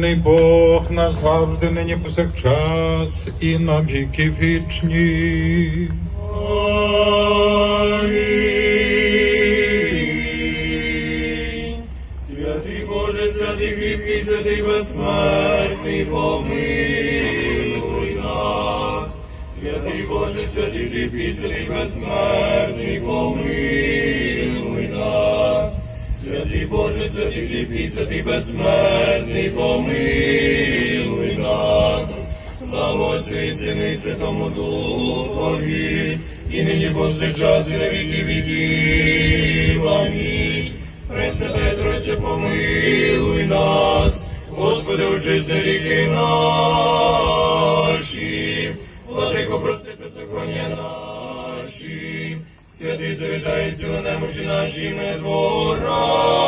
Бог назавжди нині повсякчас і на віки вічні. Святий Боже, святий кріпкий, святий безсмертний, помилуй нас. Святий Боже, святий кріпкий, святий безсмертний, помилуй нас. Святий Боже, святий кріпкий, святий безсмертний, помилуй нас. Слава і Сину Святому Духові, і нині повсякчас, і на віки віків. Амінь. Пресвятая Тройця, помилуй нас, Господи, очисти ріки наші, завітай, сила немочі наші, ми ради.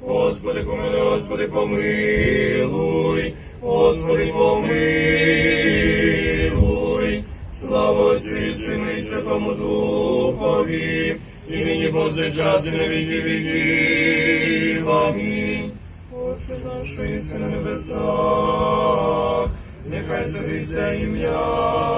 Господи, помилуй, Господи, помилуй, Господи, помилуй, слава Отцю і Сину і Святому Духові, і нині повсякчас і на віки віків. Амінь. Отче наш, єси на небесах, нехай святиться ім'я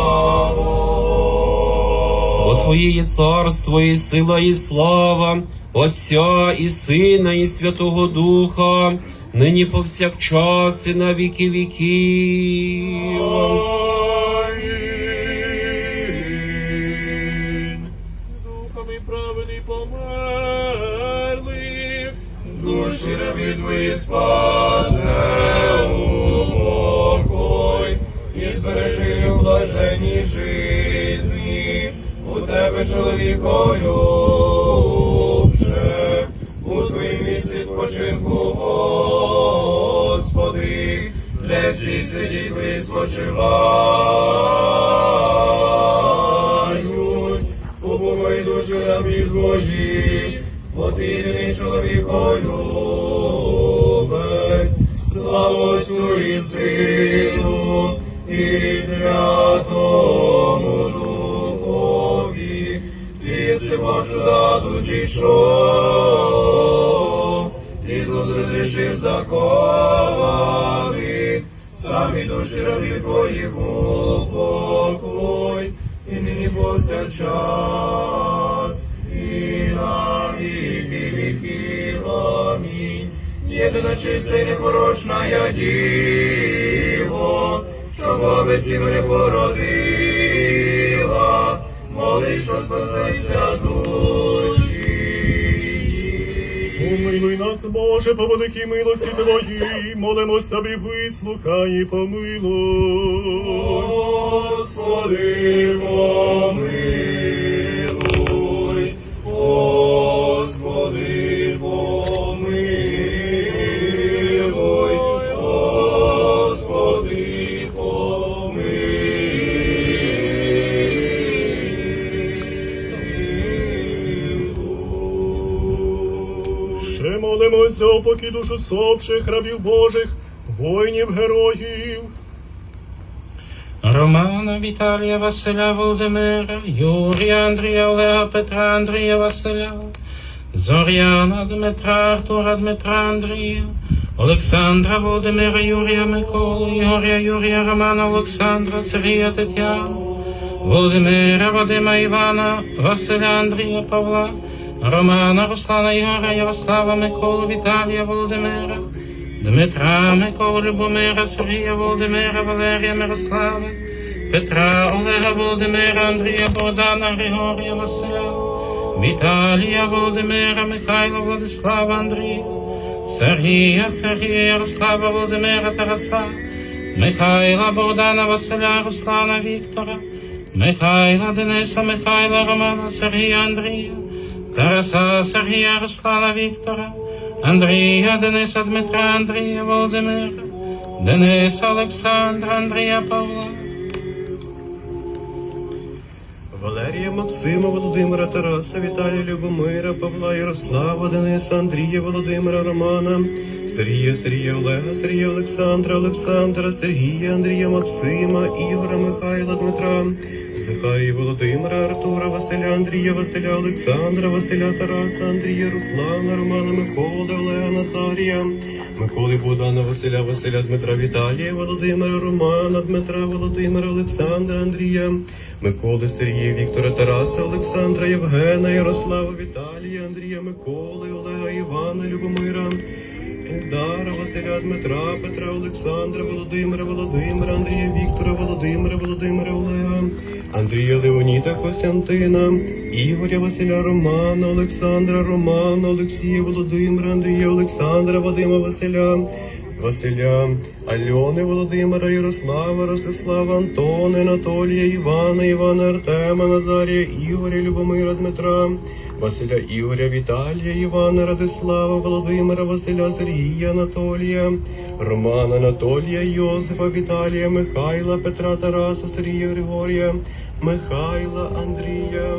Твоє царство, і сила, і слава, Отця і Сина, і Святого Духа, нині повсякчас і на віки віків. Духами праведний померли, душі рабі твої спасе у і збережи у блаженній жизні, у тебе чоловіко любче, у твоїм місці спочинку, Господи, де всі святі твої спочивають, упокой душі рабів твої, бо ти єдиний чоловіко любець, слава і Сину, і Святому Духові, ти єси Божу даду зійшов, Ісус розрішив закованих, самі душі рабів твоїх упокой, і нині повсякчас, і на віки віків. Амінь. Єдина чиста і непорочна я діво, що бабиці мене породила, моли, що спаслися душі. Помилуй нас, Боже, по великій милості Твоїй, молимось тобі, вислухай і помилуй. Господи, помилуй, опоки душу сопших рабів Божих, воїнів героїв. Романа, Віталія, Василя, Володимира, Юрія, Андрія, Олега, Петра, Андрія, Василя, Зоряна, Дмитра, Артура, Дмитра, Андрія, Олександра, Володимира, Юрія, Миколу, Ігоря, Юрія, Романа, Олександра, Сергія, Тетяну, Володимира, Вадима, Івана, Василя, Андрія, Павла, Романа, Руслана, Ігоря, Ярослава, Миколу, Віталія, Володимира, Дмитра, Миколу, Любомира, Сергія, Володимира, Валерія, Мирослава, Петра, Олега, Володимира, Андрія, Богдана, Григорія, Василя, Віталія, Володимира, Михайла, Владислава, Андрія, Сергія, Сергія, Ярослава, Володимира, Тараса, Михайла, Богдана, Василя, Руслана, Віктора, Михайла, Дениса, Михайла, Романа, Сергія, Андрія, Тараса, Сергія, Руслана, Віктора, Андрія, Дениса, Дмитра, Андрія, Володимира, Дениса, Олександра, Андрія, Павла, Валерія Максима, Володимира Тараса, Віталія Любомира, Павла Ярослава, Дениса, Андрія, Володимира Романа, Сергія, Сергія Олега, Сергія Олександра, Олександра, Сергія, Андрія Максима, Ігора, Михайла, Дмитра, Захарії Володимира, Артура, Василя, Андрія, Василя, Олександра, Василя Тараса, Андрія, Руслана, Романа, Миколи, Олега, Назарія, Миколи Богдана, Василя, Василя, Дмитра, Віталія, Володимира, Романа, Дмитра, Володимира, Олександра, Андрія, Миколи, Сергія, Віктора, Тараса, Олександра, Євгена, Ярослава, Віталія, Василя, Дмитра, Петра, Олександра, Володимира, Володимира, Андрія, Віктора, Володимира, Володимира, Олега, Андрія Леоніда, Костянтина, Ігоря, Василя, Романа, Олександра, Романа, Олексія, Володимира, Андрія, Олександра, Вадима, Василя, Василя, Альони, Володимира, Ярослава, Ростислава, Антона, Анатолія, Івана, Івана, Артема, Назарія, Ігоря, Любомира, Дмитра, Василя Ігоря, Віталія, Івана, Радислава, Володимира, Василя, Сергія, Анатолія, Романа, Анатолія, Йосифа, Віталія, Михайла, Петра, Тараса, Сергія, Григорія, Михайла, Андрія.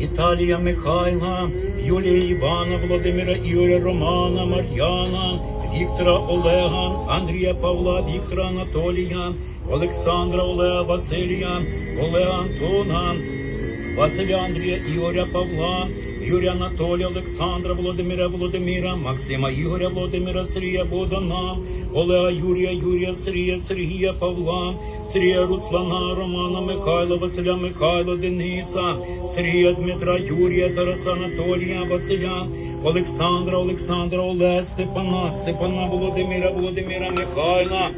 Віталія Михайла, Юлія Івана, Володимира Ігоря Романа, Мар'яна, Віктора Олега, Андрія Павла, Віктора Анатолія, Олександра Олега Василія, Олега Антона, Василя Андрія Ігоря Павла, Юрія Анатолія, Олександра, Володимира Володимира, Максима Ігоря Володимира, Сергія Богдана, Олега Юрія, Юрія, Сергія, Сергія Павла, Сергія Руслана, Романа Михайла, Василя Михайла, Дениса, Сергія Дмитра, Юрія, Тараса Анатолія, Василя, Олександра, Олександра, Олега, Степана, Степана, Володимира, Володимира Михайла.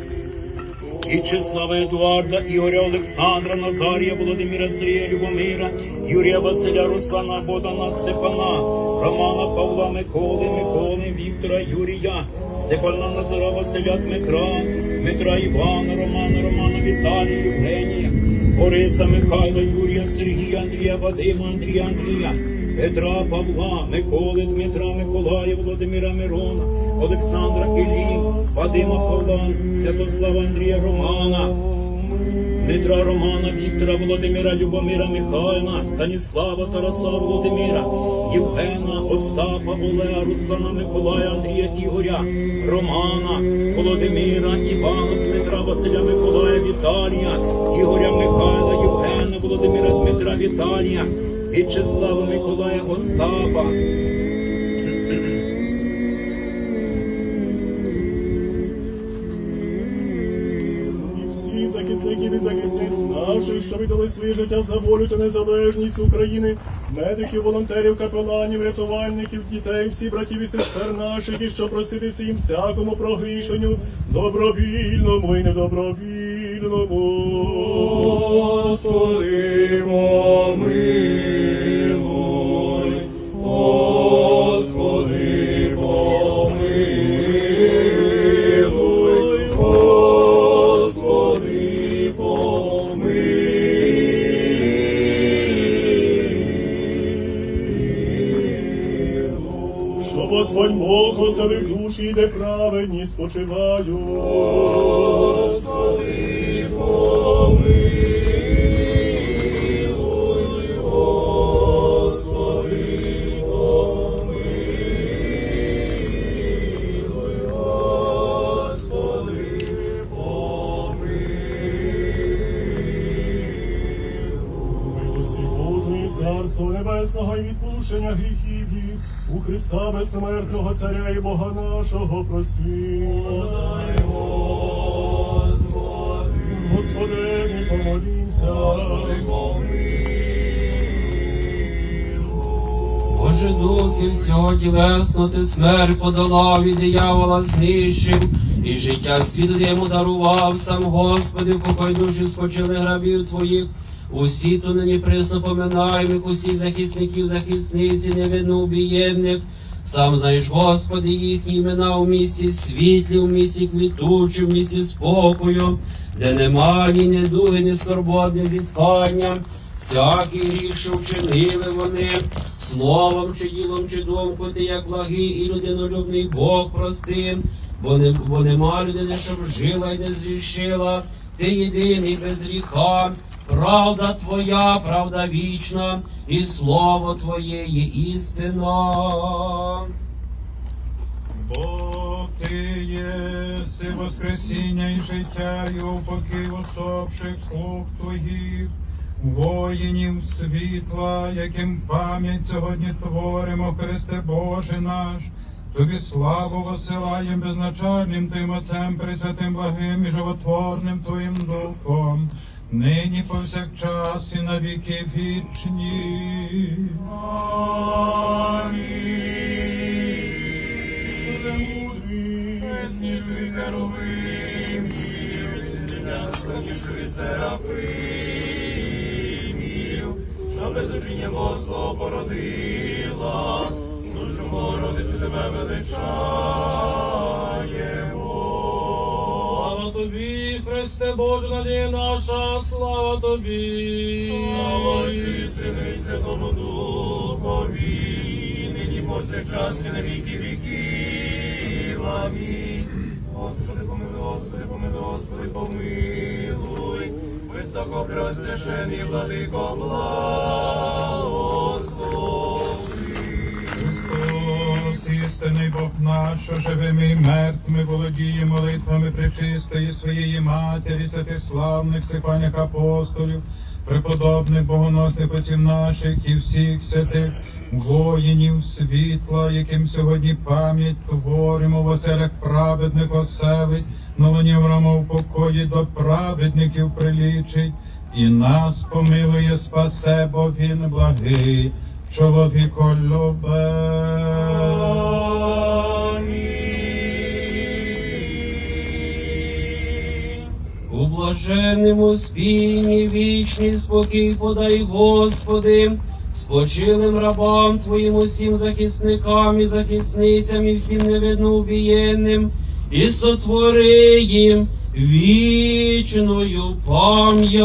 В'ячеслава Едуарда, Ігоря Олександра, Назарія, Володимира Сергія Любомира, Юрія Василя, Руслана, Богдана, Степана, Романа, Павла, Миколи, Миколи, Віктора, Юрія, Степана Назара, Василя, Дмитра, Дмитра Івана, Романа, Романа, Віталія, Євгенія, Бориса, Михайла, Юрія, Сергія, Андрія, Вадима, Андрія, Андрія, Петра, Павла, Миколи, Дмитра, Миколая, Володимира Мирона, Олександра Іллі, Вадима Павла, Святослава Андрія Романа, Дмитра Романа, Віктора, Володимира, Любомира, Михайла, Станіслава, Тараса, Володимира, Євгена, Остапа, Олега, Руслана, Миколая, Андрія, Ігоря, Романа, Володимира, Івана, Дмитра, Василя, Миколая, Віталія, Ігоря, Михайла, Євгена, Володимира, Дмитра, Віталія, В'ячеслава, Миколая, Остапа, віддали своє життя за волю та незалежність України, медиків, волонтерів, капеланів, рятувальників, дітей, всіх братів і сестер наших, і що проситися їм всякому прогрішенню, добровільному і недобровільному. Господи, помилуй, Господь Бог оселив душі, де праведні спочивають. Господи, помилуй, Господи, помилуй, Господи, Милості Божої, Царство Небесного і відпущення гріхів у Христа безсмертного Царя і Бога нашого просимо. Господи, помолімся. Боже духи всього тілесно, ти смерть подолав і диявола знищив, і життя світу йому дарував сам Господи, в покой душі спочили грабів твоїх. Усі то нині присно поминаємих, усіх захисників, захисниці, невинно убієнних. Сам знаєш, Господи, їхні імена у місці світлі, у місці квітучі, в місці спокою, де нема ні недуги, ні скорбот, ні зітхання. Всякий гріх, вчинили вони, словом чи ділом, чи думкою, ти як благий і людинолюбний Бог прости, бо, не, бо нема людини, щоб жила і не зрішила. ти єдиний без гріха, правда Твоя, правда вічна, і слово Твоє є істина. Бог ти єси воскресіння і життя, і упокій усопших слуг твоїх, воїнів світла, яким пам'ять сьогодні творимо, Христе Боже наш. Тобі славу посилаєм безначальним Тим Отцем, Пресвятим благим і животворним Твоїм Духом, нині повсякчас і на віки вічні. Сніжний Херовимів, сніжний Серафимів, що безодіння Богослов породила, служимо родицю тебе величаємо. Христе Боже, надія наша, слава тобі. Слава Отцю і Сину і Святому Духові, нині повсякчас і на віки віків. Амінь. Господи, помилуй, Господи, помилуй, Господи, помилуй. Високо преосвящений владико, благослови. Істинний Бог наш, живими і мертвими володіє молитвами пречистої своєї матері, святих славних Степаних апостолів, преподобних богоносних отців наших і всіх святих воїнів світла, яким сьогодні пам'ять творимо в оселях праведних оселить, новоні Авраама в покої до праведників прилічить, і нас помилує, спасе, бо він благий чоловіколюбе. У блаженному спінні вічний спокій подай, Господи, спочилим рабам Твоїм усім захисникам і захисницям і всім невидно убієнним, і сотвори їм вічною пам'ять.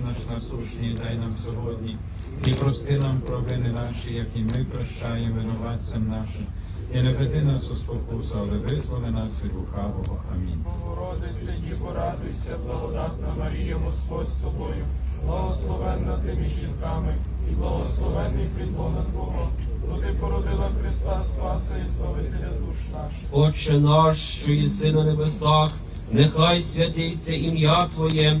наш насущний дай нам сьогодні. І прости нам провини наші, як і ми прощаємо винуватцям нашим. І не веди нас у спокусу, але визволи нас від лукавого. Амінь. Богородице, Діво, радуйся, благодатна Марія, Господь з тобою, благословенна ти між жінками, і благословенний плідлона Твого, бо ти породила Христа, Спаса і Збавителя душ наших. Отче наш, що єси на небесах, нехай святиться ім'я Твоє,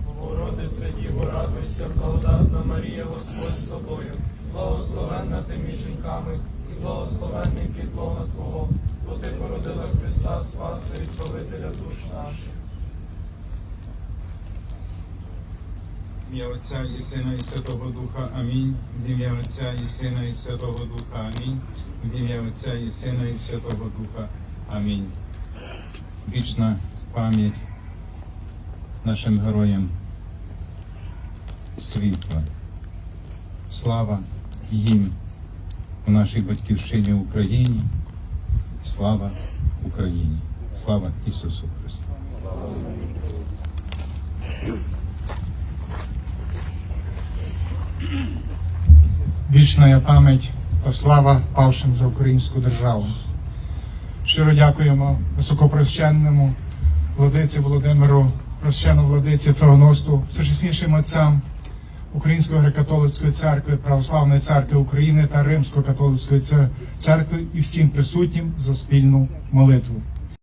Богородице Діво, радуйся, благодатна Марія, Господь з тобою, благословенна ти між жінками, і благословенний підлога Твого, бо ти породила Христа Спаса і Збавителя душ наших. Ім'я Отця і Сина і Святого Духа. Амінь. В ім'я Отця і Сина і Святого Духа. Амінь. В ім'я Отця і Сина і Святого Духа. Амінь. Вічна пам'ять нашим героям світла. Слава їм у нашій батьківщині Україні. Слава Україні. Слава Ісусу Христу. Вічна пам'ять та слава павшим за українську державу. Щиро дякуємо високопрощенному владиці Володимиру, прощену владиці Феоносту, всечеснішим отцям Української греко-католицької церкви, Православної церкви України та Римської католицької цер- церкви і всім присутнім за спільну молитву.